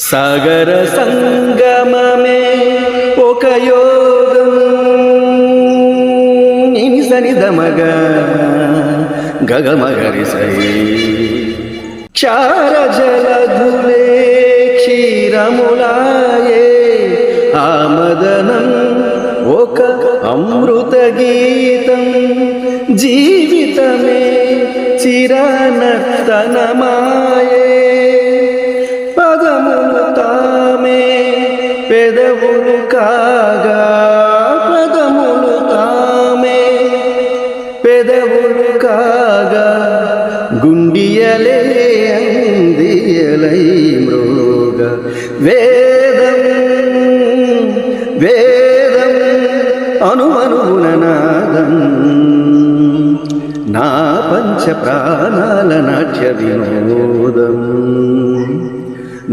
సాగర సంగమమే ఒక యోగం. నినిసని దమగ గగమగరి సై క్షార జలధులే క్షీరములాయే ఆమదనం ఒక అమృత గీతం. జీవితమే చిరనర్తనమాయే. పెదవులు కాగా పదములు తామే. పెదవులు కాగా గుండియలే అందియలై మృగ. వేదం వేదం అనుమనుగుణ నాదం. నా పంచ ప్రాణాల నాట్య వినోదం.